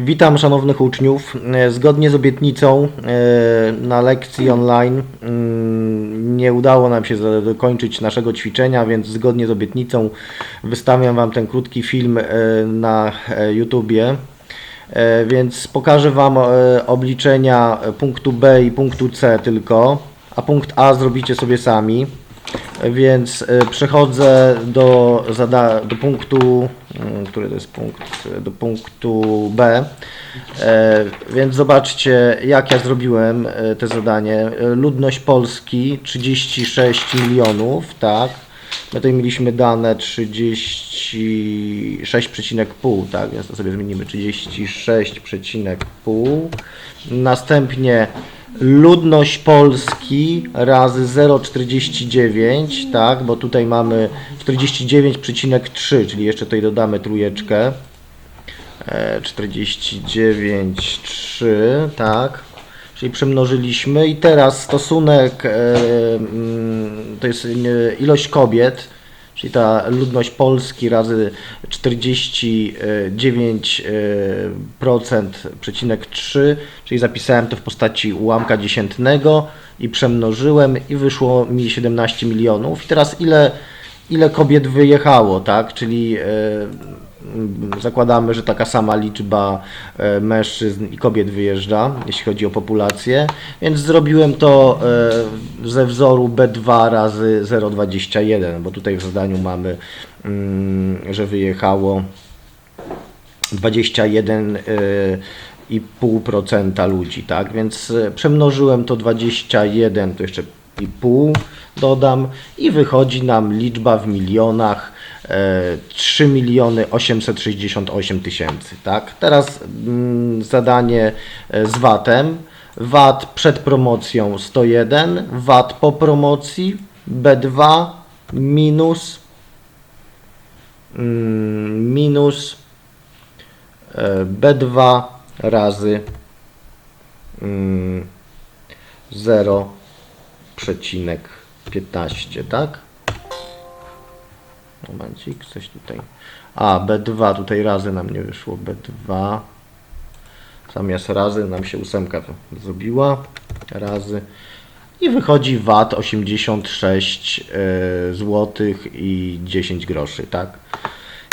Witam szanownych uczniów. E, Zgodnie z obietnicą e, na lekcji online mm, nie udało nam się dokończyć naszego ćwiczenia, więc zgodnie z obietnicą wystawiam Wam ten krótki film e, na YouTubie. Więc pokażę Wam obliczenia punktu B i punktu C tylko, a punkt A zrobicie sobie sami. Więc e, przechodzę do, zada- do punktu, mm, który to jest punkt, do punktu B. E, Więc zobaczcie, jak ja zrobiłem e, te zadanie. E, Ludność Polski 36 milionów, tak. My tutaj mieliśmy dane 36,5, tak, więc to sobie zmienimy 36,5. Następnie ludność Polski razy 0,49, tak, bo tutaj mamy 49,3, czyli jeszcze tutaj dodamy trójeczkę. E, 49,3, tak. Czyli przemnożyliśmy i teraz stosunek e, mm, to jest e, ilość kobiet, czyli ta ludność Polski razy 49% przecinek 3, czyli zapisałem to w postaci ułamka dziesiętnego i przemnożyłem i wyszło mi 17 milionów. I teraz ile, ile kobiet wyjechało, tak? Czyli e, zakładamy, że taka sama liczba e, mężczyzn i kobiet wyjeżdża, jeśli chodzi o populację, więc zrobiłem to e, ze wzoru B2 razy 0,21, bo tutaj w zadaniu mamy, mm, że wyjechało 21,5% ludzi, tak? Więc przemnożyłem to 21, to jeszcze i pół dodam i wychodzi nam liczba w milionach e, 3 miliony 868 tysięcy, tak? Teraz mm, zadanie e, z VAT-em. VAT przed promocją 101, VAT po promocji B2 minus mm, minus e, B2 razy mm, 0,15, tak? Momencik, coś tutaj. A, B2 tutaj razy nam nie wyszło. B2 zamiast razy nam się ósemka zrobiła. Razy. I wychodzi VAT 86 e, złotych i 10 groszy, tak?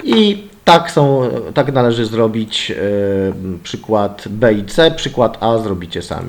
I tak są, tak należy zrobić e, przykład B i C, przykład A zrobicie sami.